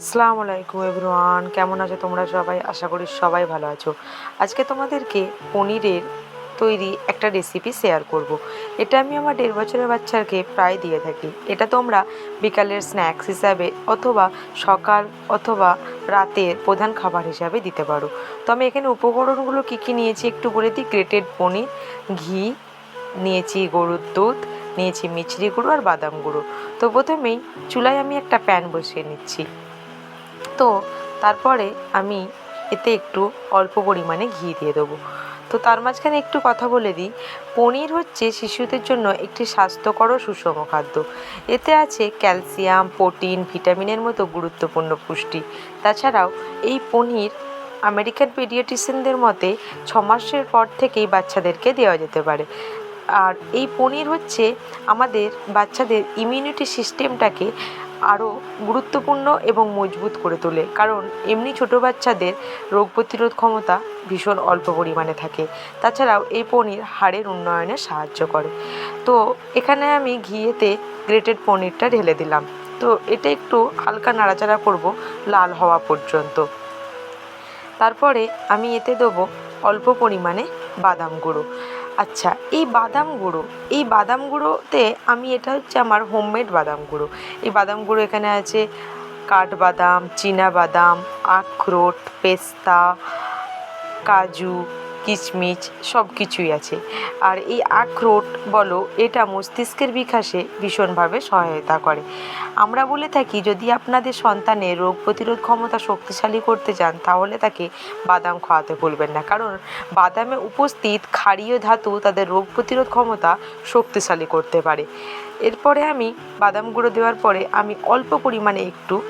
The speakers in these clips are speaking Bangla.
আসসালামু আলাইকুম এভরিওয়ান, কেমন আছো তোমরা সবাই? আশা করি সবাই ভালো আছো। আজকে তোমাদেরকে পনিরের তৈরি একটা রেসিপি শেয়ার করব। এটা আমি আমার দেড় বছরের বাচ্চাকে প্রায় দিয়ে থাকি। এটা তোমরা বিকালের স্ন্যাক্স হিসাবে অথবা সকাল অথবা রাতের প্রধান খাবার হিসাবে দিতে পারো। তো আমি এখানে উপকরণগুলো কী কী নিয়েছি একটু বলে দিই। গ্রেটেড পনির, ঘি, নিয়েছি গরুর দুধ, নিয়েছি মিছরি গুঁড়ো আর বাদাম গুঁড়ো। তো প্রথমেই চুলায় আমি একটা প্যান বসিয়ে নিচ্ছি। তো তারপরে আমি এতে একটু অল্প পরিমাণে ঘি দিয়ে দেবো। তো তার মাঝখানে একটু কথা বলে দিই। পনির হচ্ছে শিশুদের জন্য একটি স্বাস্থ্যকর ও সুষম খাদ্য। এতে আছে ক্যালসিয়াম, প্রোটিন, ভিটামিনের মতো গুরুত্বপূর্ণ পুষ্টি। তাছাড়াও এই পনির আমেরিকান পেডিয়াট্রিশিয়ানদের মতে ছ মাসের পর থেকেই বাচ্চাদেরকে দেওয়া যেতে পারে। আর এই পনির হচ্ছে আমাদের বাচ্চাদের ইমিউনিটি সিস্টেমটাকে আরও গুরুত্বপূর্ণ এবং মজবুত করে তোলে। কারণ এমনি ছোটো বাচ্চাদের রোগ প্রতিরোধ ক্ষমতা ভীষণ অল্প পরিমাণে থাকে। তাছাড়াও এই পনির হাড়ের উন্নয়নে সাহায্য করে। তো এখানে আমি ঘিয়েতে গ্রেটেড পনিরটা ঢেলে দিলাম। তো এটা একটু হালকা নাড়াচাড়া করব লাল হওয়া পর্যন্ত। তারপরে আমি এতে দেবো অল্প পরিমাণে বাদাম গুঁড়ো। আচ্ছা এই বাদাম গুঁড়ো, এই বাদাম গুঁড়োতে আমি এটা হচ্ছে আমার হোমমেড বাদাম গুঁড়ো। এই বাদাম গুঁড়ো এখানে আছে কাঠবাদাম বাদাম আখরোট, পেস্তা, কাজু কিশমিশ সব কিছুই আছে। আর এই আখরোট বলো, এটা মস্তিষ্কের বিকাশে ভীষণভাবে সহায়তা করে। আমরা বলে থাকি, যদি আপনাদের সন্তানের রোগ প্রতিরোধ ক্ষমতা শক্তিশালী করতে চান, তাহলে তাকে বাদাম খাওয়াতে ভুলবেন না। কারণ বাদামে উপস্থিত ক্ষারীয় ধাতু তাদের রোগ প্রতিরোধ ক্ষমতা শক্তিশালী করতে পারে। এরপরে আমি বাদাম গুঁড়ো দেওয়ার পরে আমি অল্প পরিমাণে একটু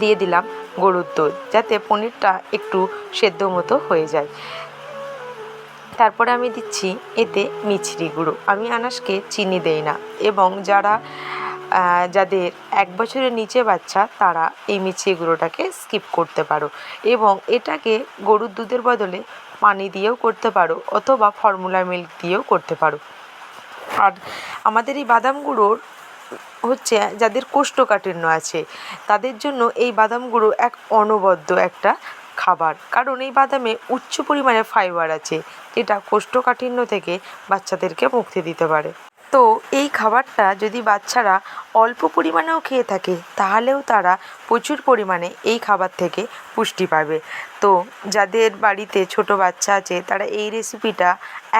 দিয়ে দিলাম গরুর দুধ, যাতে পনিরটা একটু সেদ্ধ মতো হয়ে যায়। তারপরে আমি দিচ্ছি এতে মিছরি গুঁড়ো। আমি আনাসকে চিনি দেই না এবং যারা যাদের এক বছরের নিচে বাচ্চা তারা এই মিছরি গুঁড়োটাকে স্কিপ করতে পারো এবং এটাকে গরুর দুধের বদলে পানি দিয়েও করতে পারো অথবা ফর্মুলা মিল্ক দিয়েও করতে পারো। আর আমাদের এই বাদাম গুঁড়োর হচ্ছে যাদের কোষ্ঠকাঠিন্য আছে তাদের জন্য এই বাদাম গুঁড়ো এক অনবদ্য একটা খাবার। কারণ এই বাদামে উচ্চ পরিমাণে ফাইবার আছে, যেটা কোষ্ঠকাঠিন্য থেকে বাচ্চাদেরকে মুক্তি দিতে পারে। তো এই খাবারটা যদি বাচ্চারা অল্প পরিমাণেও খেয়ে থাকে, তাহলেও তারা প্রচুর পরিমাণে এই খাবার থেকে পুষ্টি পাবে। তো যাদের বাড়িতে ছোট বাচ্চা আছে, তারা এই রেসিপিটা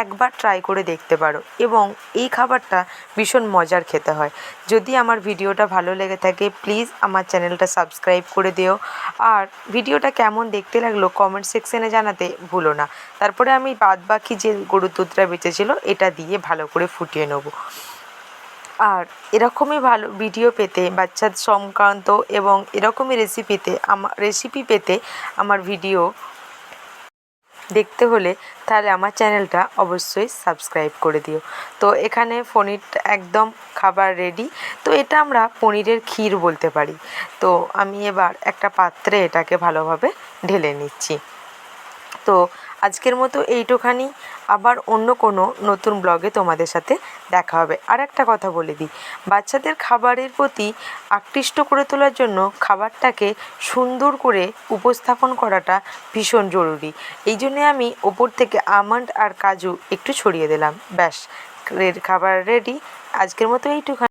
একবার ট্রাই করে দেখতে পারো এবং এই খাবারটা ভীষণ মজার খেতে হয়। যদি আমার ভিডিওটা ভালো লেগে থাকে প্লিজ আমার চ্যানেলটা সাবস্ক্রাইব করে দিও। আর ভিডিওটা কেমন দেখতে লাগল কমেন্ট সেকশানে জানাতে ভুলো না। তারপরে আমি বাদ বাকি যে গরুর দুধটা বেঁচেছিলো, এটা দিয়ে ভালো করে ফুটিয়ে নেব। আর এরকমই ভালো ভিডিও পেতে, বাচ্চার সংক্রান্ত এবং এরকমই রেসিপিতে আমার রেসিপি পেতে আমার ভিডিও দেখতে হলে তাহলে আমার চ্যানেলটা অবশ্যই সাবস্ক্রাইব করে দিও। তো এখানে পনির একদম খাবার রেডি তো এটা আমরা পনিরের ক্ষীর বলতে পারি। তো আমি এবার একটা পাত্রে এটাকে ভালোভাবে ঢেলে নিচ্ছি। তো আজকের মতো এইটুখানি। আবার অন্য কোনো নতুন ব্লগে তোমাদের সাথে দেখা হবে। আর একটা কথা বলে দিই। বাচ্চাদের খাবারের প্রতি আকৃষ্ট করে তোলার জন্য খাবারটাকে সুন্দর করে উপস্থাপন করাটা ভীষণ জরুরি। এই জন্যে আমি ওপর থেকে আমন্ড আর কাজু একটু ছড়িয়ে দিলাম। ব্যাস খাবার রেডি আজকের মতো এইটুখানি।